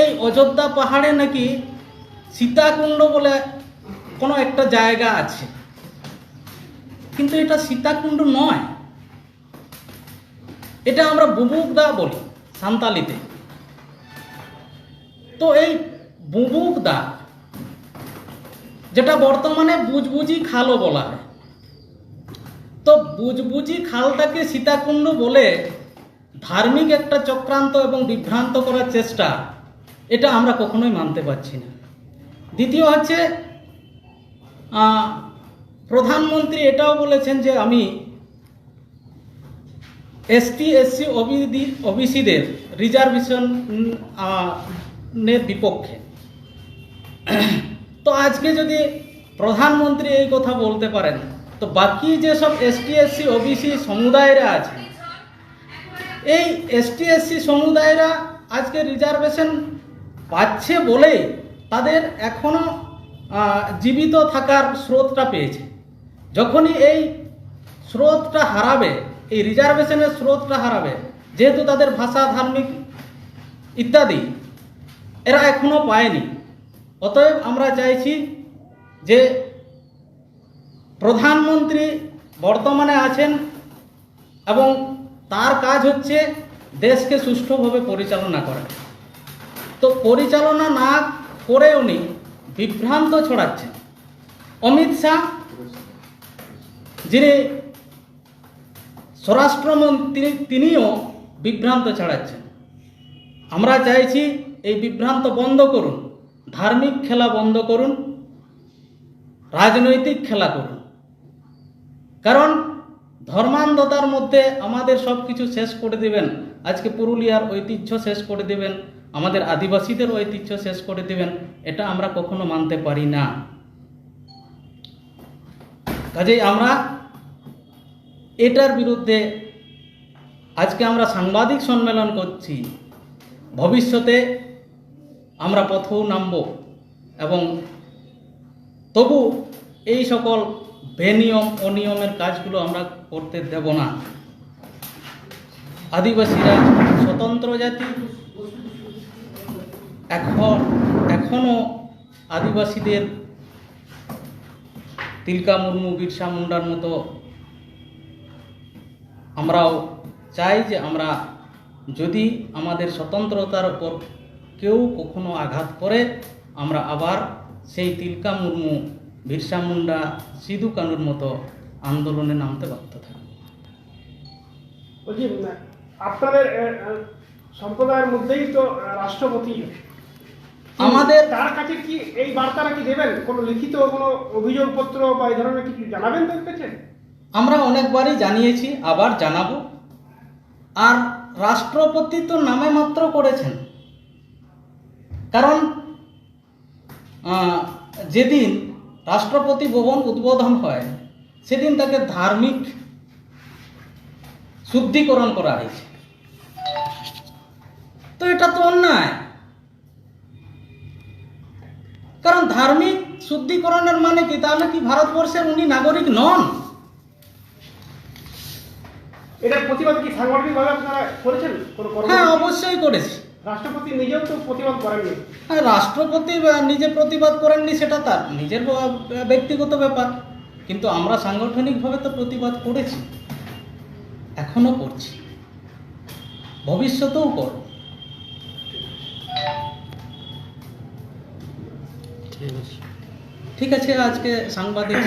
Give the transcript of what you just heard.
এই অযোধ্যা পাহাড়ে নাকি সীতাকুণ্ড বলে কোনো একটা জায়গা আছে। কিন্তু এটা সীতাকুণ্ড নয়। এটা আমরা বুবুকদা বলি সান্তালিতে। তো এই বুবুকদা যেটা বর্তমানে বুজবুজি খালও বলা হয়, তো বুজবুজি খালটাকে সীতাকুণ্ড বলে ধার্মিক একটা চক্রান্ত এবং বিভ্রান্ত করার চেষ্টা এটা আমরা কখনোই মানতে পারছি না। দ্বিতীয় হচ্ছে প্রধানমন্ত্রী এটাও বলেছেন যে আমি এসটি, এসসি ওবিসিদের রিজার্ভেশন বিপক্ষে। তো আজকে যদি প্রধানমন্ত্রী এই কথা বলতে পারেন, তো বাকি যেসব এসটি, এসসি, ওবিসি সমুদায়রা আছে, এই এসটি, এসসি সমুদায়রা আজকে রিজার্ভেশন পাচ্ছে বলেই তাদের এখনও আহ, জীবিত থাকার স্রোতটা পেয়েছে। যখনই এই স্রোতটা হারাবে এই রিজার্ভেশনের স্রোতটা হারাবে যেহেতু তাদের ভাষা ধার্মিক ইত্যাদি এরা এখনও পায়নি। অতএব আমরা চাইছি যে প্রধানমন্ত্রী বর্তমানে আছেন এবং তার কাজ হচ্ছে দেশকে সুষ্ঠুভাবে পরিচালনা করা। তো পরিচালনা না করে উনি বিভ্রান্ত ছড়াচ্ছেন। অমিত শাহ, যিনি স্বরাষ্ট্রমন্ত্রী তিনিও বিভ্রান্ত ছড়াচ্ছেন। আমরা চাইছি এই বিভ্রান্ত বন্ধ করুন, ধার্মিক খেলা বন্ধ করুন, রাজনৈতিক খেলা করুন। কারণ ধর্মান্ধতার মধ্যে আমাদের সব কিছু শেষ করে দেবেন। আজকে পুরুলিয়ার ঐতিহ্য শেষ করে দেবেন। আমাদের আদিবাসীদের ঐতিহ্য শেষ করে দেবেন, এটা আমরা কখনো মানতে পারি না। কাজেই আমরা এটার বিরুদ্ধে আজকে আমরা সাংবাদিক সম্মেলন করছি। ভবিষ্যতে আমরা পথেও নামব এবং তবু এই সকল বেনিয়ম, অনিয়মের কাজগুলো আমরা করতে দেব না। আদিবাসীরা স্বতন্ত্র জাতি এখন এখনও আদিবাসীদের তিলকা মুর্মু, বিরসা মুন্ডার মতো আমরাও চাই যে আমরা যদি আমাদের স্বতন্ত্রতার উপর কেউ কখনো আঘাত করে, আমরা আবার সেই তিলকা মুর্মু, বিরসা মুন্ডা, সিধু কানুর মতো আন্দোলনে নামতে বাধ্য থাকব। আপনাদের সম্প্রদায়ের মধ্যেই তো রাষ্ট্রপতি। আমাদের তার কাছে কি এই বার্তাটা কি দেবেন? কোনো লিখিত কোনো অভিযোগপত্র বা এই ধরনের কিছু জানাবেন তার কাছে? আমরা অনেকবারই জানিয়েছি আবার জানাব। আর রাষ্ট্রপতি তো নামে মাত্র করেছেন। কারণ যেদিন রাষ্ট্রপতি ভবন উদ্বোধন হয় সেদিন তাকে ধার্মিক শুদ্ধিকরণ করা হয়েছে। তো এটা তো অন্যায়। শুদ্ধিকরণের মানে কি? তাহলে কি ভারতবর্ষের উনি নাগরিক নন? এটার প্রতিবাদ কি সাংগঠনিকভাবে আপনারা করেছেন? কোনো হ্যাঁ অবশ্যই করেছি। রাষ্ট্রপতি নিজেও তো প্রতিবাদ করেননি। আর রাষ্ট্রপতি নিজে প্রতিবাদ করেননি সেটা তার নিজের ব্যক্তিগত ব্যাপার। কিন্তু আমরা সাংগঠনিকভাবে তো প্রতিবাদ করেছি। এখনও করছি। ভবিষ্যতেও করব। ঠিক আছে আজকে সাংবাদিক